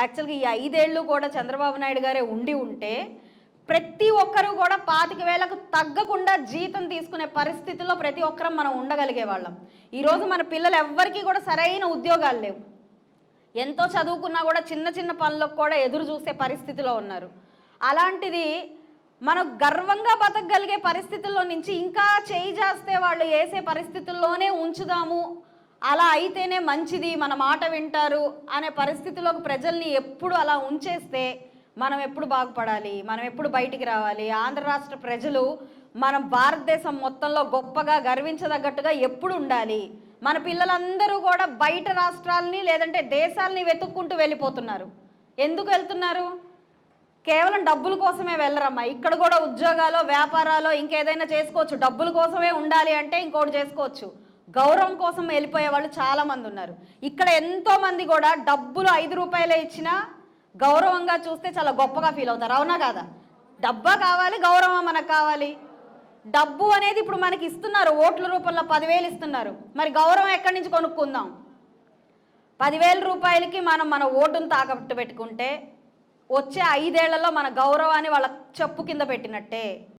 యాక్చువల్గా ఈ ఐదేళ్ళు కూడా చంద్రబాబు నాయుడు గారే ఉండి ఉంటే ప్రతి ఒక్కరూ కూడా పాతిక వేలకు తగ్గకుండా జీతం తీసుకునే పరిస్థితిలో ప్రతి ఒక్కరం మనం ఉండగలిగే వాళ్ళం. ఈరోజు మన పిల్లలు ఎవ్వరికీ కూడా సరైన ఉద్యోగాలు లేవు. ఎంతో చదువుకున్నా కూడా చిన్న చిన్న పనులకు కూడా ఎదురు చూసే పరిస్థితిలో ఉన్నారు. అలాంటిది మనం గర్వంగా బతకగలిగే పరిస్థితుల్లో నుంచి ఇంకా చేయి చేస్తే వాళ్ళు వేసే పరిస్థితుల్లోనే ఉంచుదాము అలా అయితేనే మంచిది మన మాట వింటారు అనే పరిస్థితిలోకి ప్రజల్ని ఎప్పుడు అలా ఉంచేస్తే మనం ఎప్పుడు బాగుపడాలి మనం ఎప్పుడు బయటికి రావాలి? ఆంధ్ర రాష్ట్ర ప్రజలు మనం భారతదేశం మొత్తంలో గొప్పగా గర్వించదగ్గట్టుగా ఎప్పుడు ఉండాలి? మన పిల్లలందరూ కూడా బయట రాష్ట్రాలని లేదంటే దేశాలని వెతుక్కుంటూ వెళ్ళిపోతున్నారు. ఎందుకు వెళ్తున్నారు? కేవలం డబ్బుల కోసమే వెళ్ళరమ్మా. ఇక్కడ కూడా ఉద్యోగాలు వ్యాపారాలు ఇంకేదైనా చేసుకోవచ్చు. డబ్బుల కోసమే ఉండాలి అంటే ఇంకోటి చేసుకోవచ్చు. గౌరవం కోసం వెళ్ళిపోయే వాళ్ళు చాలామంది ఉన్నారు. ఇక్కడ ఎంతోమంది కూడా డబ్బులు ఐదు రూపాయలే ఇచ్చినా గౌరవంగా చూస్తే చాలా గొప్పగా ఫీల్ అవుతారు. అవునా కాదా? డబ్బా కావాలి గౌరవం మనకు కావాలి. డబ్బు అనేది ఇప్పుడు మనకి ఇస్తున్నారు. ఓట్ల రూపంలో పదివేలు ఇస్తున్నారు. మరి గౌరవం ఎక్కడి నుంచి కొనుక్కుందాం? పదివేల రూపాయలకి మనం మన ఓటును తాకట్టు పెట్టుకుంటే వచ్చే ఐదేళ్ళలో మన గౌరవాన్ని వాళ్ళ చెప్పు కింద పెట్టినట్టే.